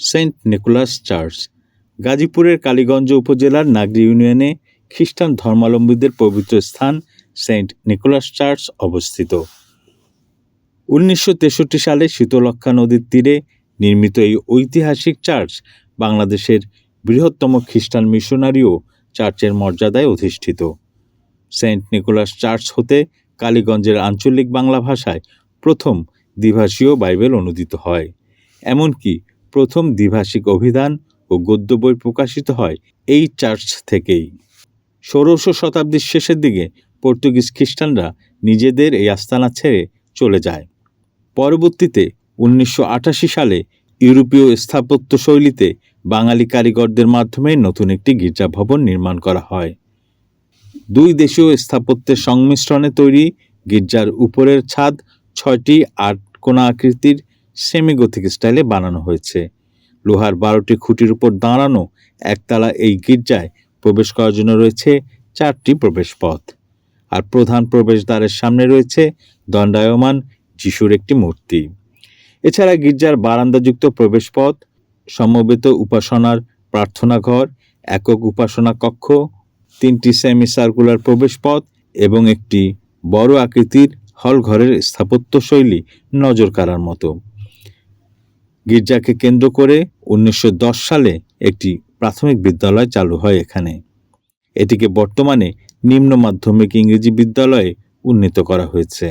Saint Nicholas church, গাজীপুরের কালীগঞ্জ উপজেলার নাগরি ইউনিয়নে খ্রিস্টান ধর্মাবলম্বীদের পবিত্র স্থান সেন্ট নিকোলাস চার্চ অবস্থিত। উনিশশো তেষট্টি সালে শীতলক্ষা নদীর তীরে নির্মিত এই ঐতিহাসিক চার্চ বাংলাদেশের বৃহত্তম খ্রিস্টান মিশনারিও চার্চের মর্যাদায় অধিষ্ঠিত। সেন্ট নিকোলাস চার্চ হতে কালীগঞ্জের আঞ্চলিক বাংলা ভাষায় প্রথম দ্বিভাষীয় বাইবেল অনুদিত হয়। এমনকি প্রথম দ্বিভাষিক অভিধান ও গদ্য বই প্রকাশিত হয় এই চার্চ থেকেই। ষোড়শ শতাব্দীর শেষের দিকে পর্তুগিজ খ্রিস্টানরা নিজেদের এই আস্তানা ছেড়ে চলে যায়। পরবর্তীতে উনিশশো আটাশি সালে ইউরোপীয় স্থাপত্য শৈলীতে বাঙালি কারিগরদের মাধ্যমে নতুন একটি গির্জা ভবন নির্মাণ করা হয়। দুই দেশীয় স্থাপত্যের সংমিশ্রণে তৈরি গির্জার উপরের ছাদ ছয়টি আট কোণা আকৃতির সেমিগথিক স্টাইলে বানানো হয়েছে। লোহার বারোটি খুঁটির উপর দাঁড়ানো একতলা এই গির্জায় প্রবেশ করার জন্য রয়েছে চারটি প্রবেশপথ। আর প্রধান প্রবেশদ্বারের সামনে রয়েছে দণ্ডায়মান যিশুর একটি মূর্তি। এছাড়া গির্জার বারান্দাযুক্ত প্রবেশপথ, সমবেত উপাসনার প্রার্থনা ঘর একক উপাসনা কক্ষ, তিনটি সেমি সার্কুলার প্রবেশপথ এবং একটি বড় আকৃতির হল ঘরের স্থাপত্যশৈলী নজর কাড়ার মতো। গির্জাকে কেন্দ্র করে উনিশশো দশ সালে একটি প্রাথমিক বিদ্যালয় চালু হয় এখানে। এটিকে বর্তমানে নিম্ন মাধ্যমিক ইংরেজি বিদ্যালয়ে উন্নীত করা হয়েছে।